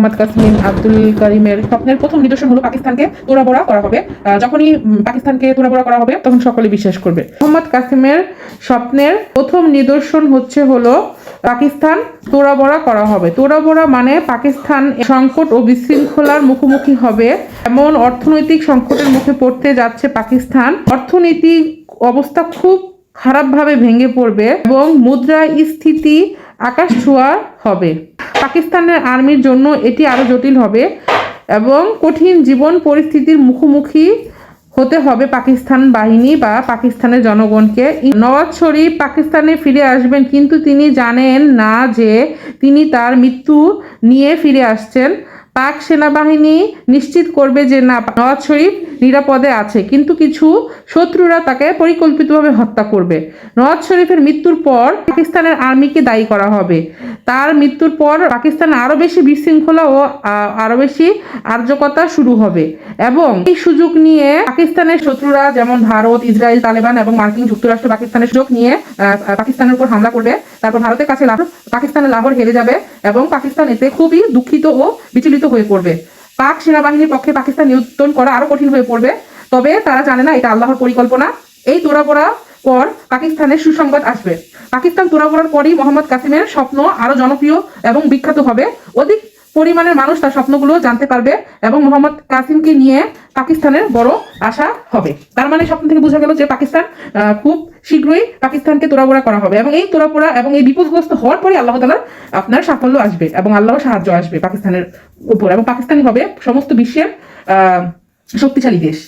মোহাম্মদ কাসিম আব্দুল করিমের স্বপ্নের প্রথম নিদর্শন হলো পাকিস্তানকে তোড়াবোড়া করা হবে। যখনই পাকিস্তানকে তোড়াবোড়া করা হবে, তখন সকলে বিশ্বাস করবে। মোহাম্মদ কাসিমের স্বপ্নের প্রথম নিদর্শন হচ্ছে হলো পাকিস্তান তোড়াবোড়া করা হবে। তোড়াবোড়া মানে পাকিস্তান সংকট ও বিশৃঙ্খলার মুখোমুখি হবে। এমন অর্থনৈতিক সংকটের মুখে পড়তে যাচ্ছে পাকিস্তান। অর্থনৈতিক অবস্থা খুব খারাপভাবে ভেঙে পড়বে এবং মুদ্রাস্ফীতি আকাশ ছোঁয়া হবে। পাকিস্তানের আর্মির জন্য এটি আরও জটিল হবে এবং কঠিন জীবন পরিস্থিতির মুখোমুখি হতে হবে পাকিস্তান বাহিনী বা পাকিস্তানের জনগণকে। নওয়াজ শরীফ পাকিস্তানে ফিরে আসবেন কিন্তু তিনি জানেন না যে তিনি তার মৃত্যু নিয়ে ফিরে আসছেন। পাক সেনাবাহিনী নিশ্চিত করবে যে না, নওয়াজ শরীফ নিরাপদে আছে, কিন্তু কিছু শত্রুরা তাকে পরিকল্পিতভাবে হত্যা করবে। নওয়াজ শরীফের মৃত্যুর পর পাকিস্তানের আর্মিকে দায়ী করা হবে। তার মৃত্যুর পর পাকিস্তানে আরও বেশি বিশৃঙ্খলা ও আরও বেশি আর্যকতা শুরু হবে। এবং এই সুযোগ নিয়ে পাকিস্তানের শত্রুরা যেমন ভারত, ইসরায়েল, তালেবান এবং মার্কিন যুক্তরাষ্ট্র পাকিস্তানের সুযোগ নিয়ে পাকিস্তানের উপর হামলা করবে। তারপর ভারতের কাছে লাহোর, পাকিস্তানের লাহোর হেরে যাবে এবং পাকিস্তান এতে খুবই দুঃখিত ও বিচলিত হয়ে পড়বে। পাক সেনাবাহিনীর পক্ষে পাকিস্তান নিয়ন্ত্রণ করা আরও কঠিন হয়ে পড়বে। তবে তারা জানে না এটা আল্লাহর পরিকল্পনা। এই তোড়াপোড়া পর পাকিস্তানের সুসংবাদ আসবে। পাকিস্তান তোড়াপোড়ার পরই মোহাম্মদ কাসিমের স্বপ্ন আরও জনপ্রিয় এবং বিখ্যাত হবে। অধিক পরিমাণের মানুষ তার স্বপ্নগুলো জানতে পারবে এবং মোহাম্মদ কাসিমকে নিয়ে পাকিস্তানের বড় আশা হবে। তার মানে স্বপ্ন থেকে বোঝা গেল যে পাকিস্তান খুব শীঘ্রই পাকিস্তানকে তোড়াপোড়া করা হবে এবং এই তোড়াপোড়া এবং এই বিপদগ্রস্ত হওয়ার পরে আল্লাহ তালার আপনার সাফল্য আসবে এবং আল্লাহর সাহায্য আসবে পাকিস্তানের উপর এবং পাকিস্তানই হবে সমস্ত বিশ্বের শক্তিশালী দেশ।